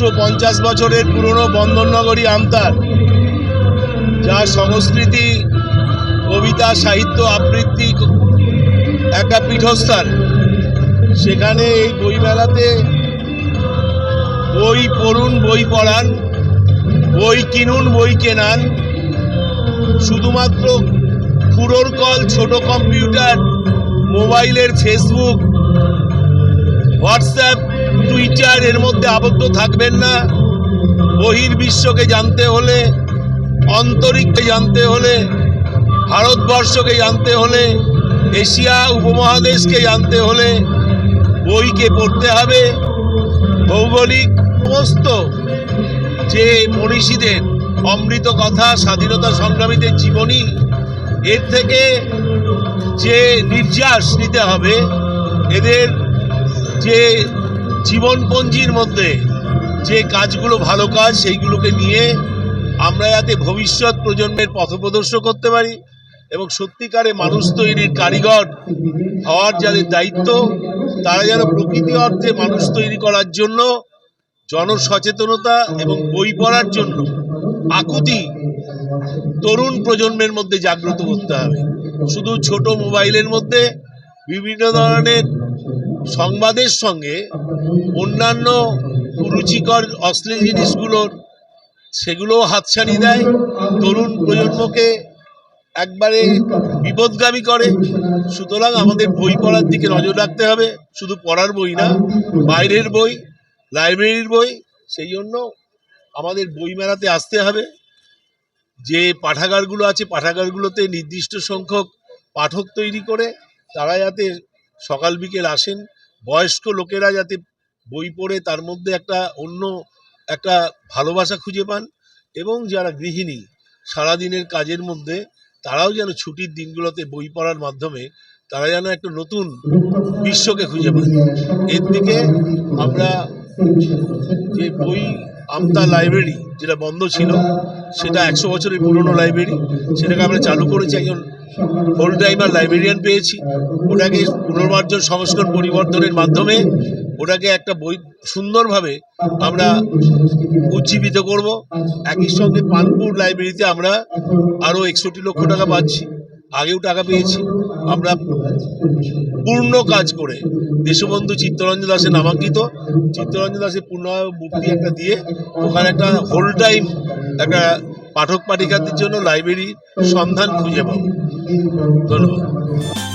একশো পঞ্চাশ বছরের পুরনো বন্দরনগরী আমতার যা সংস্কৃতি, কবিতা, সাহিত্য আবৃত্তি একটা পীঠস্থান। সেখানে এই বইমেলাতে বই পড়ুন, বই পড়ান, বই কিনুন, বই কেনান। শুধুমাত্র খুঁড়োর কল, ছোট কম্পিউটার, মোবাইলের ফেসবুক, হোয়াটসঅ্যাপ টুইটার এর মধ্যে আবদ্ধ থাকবেন না। বহির্বিশ্বকে জানতে হলে, অন্তরিক্ষকে জানতে হলে, ভারতবর্ষকে জানতে হলে, এশিয়া উপমহাদেশকে জানতে হলে বইকে পড়তে হবে। ভৌগোলিক সমস্ত যে মনীষীদের অমৃত কথা, স্বাধীনতা সংগ্রামীদের জীবনী, এর থেকে যে নির্যাস নিতে হবে, এদের যে জীবনপঞ্জির মধ্যে যে কাজগুলো ভালো কাজ, সেইগুলোকে নিয়ে আমরা যাতে ভবিষ্যৎ প্রজন্মের পথপ্রদর্শক করতে পারি এবং সত্যিকারে মানুষ তৈরির কারিগর হওয়ার যাদের দায়িত্ব, তারা যেন প্রকৃতি অর্থে মানুষ তৈরি করার জন্য জনসচেতনতা এবং বই পড়ার জন্য আকুতি তরুণ প্রজন্মের মধ্যে জাগ্রত করতে হবে। শুধু ছোট মোবাইলের মধ্যে বিভিন্ন ধরনের সংবাদের সঙ্গে অন্যান্য রুচিকর, অশ্লীল জিনিসগুলোর, সেগুলোও হাতছানি দেয়। তরুণ প্রজন্মকে একবারে বিপদগামী করে। সুতরাং আমাদের বই পড়ার দিকে নজর রাখতে হবে। শুধু পড়ার বই না, বাইরের বই, লাইব্রেরির বই, সেই জন্য আমাদের বই মেলাতে আসতে হবে। যে পাঠাগারগুলো আছে, পাঠাগারগুলোতে নির্দিষ্ট সংখ্যক পাঠক তৈরি করে, তারা যাতে সকাল বিকেল আসেন বয়স্ক লোকেরা যাতে বই পড়ে, তার মধ্যে একটা অন্য একটা ভালোবাসা খুঁজে পান এবং যারা গৃহিণী, সারাদিনের কাজের মধ্যে তারাও যেন ছুটির দিনগুলোতে বই পড়ার মাধ্যমে তারা যেন একটা নতুন বিশ্বকে খুঁজে পান। এর দিকে আমরা যে বই আমতা লাইব্রেরি যেটা বন্ধ ছিল, সেটা একশো বছরের পুরনো লাইব্রেরি, সেটাকে আমরা চালু করেছি একজন হোল টাইমার লাইব্রেরিয়ান পেয়েছি। ওটাকে পুনর্বার্জন সংস্করণ পরিবর্তনের মাধ্যমে ওটাকে একটা বই সুন্দরভাবে আমরা উজ্জীবিত করব। একই সঙ্গে পানপুর লাইব্রেরিতে আমরা আরও একষট্টি লক্ষ টাকা পাচ্ছি। আগেও টাকা পেয়েছি। আমরা পূর্ণ কাজ করে দেশবন্ধু চিত্তরঞ্জন দাসের নামাঙ্কিত, চিত্তরঞ্জন দাসের পূর্ণ মূর্তি একটা দিয়ে ওখানে একটা হোল টাইম একটা পাঠক পাঠিকাদের জন্য লাইব্রেরির সন্ধান খুঁজে পাবো। dolor.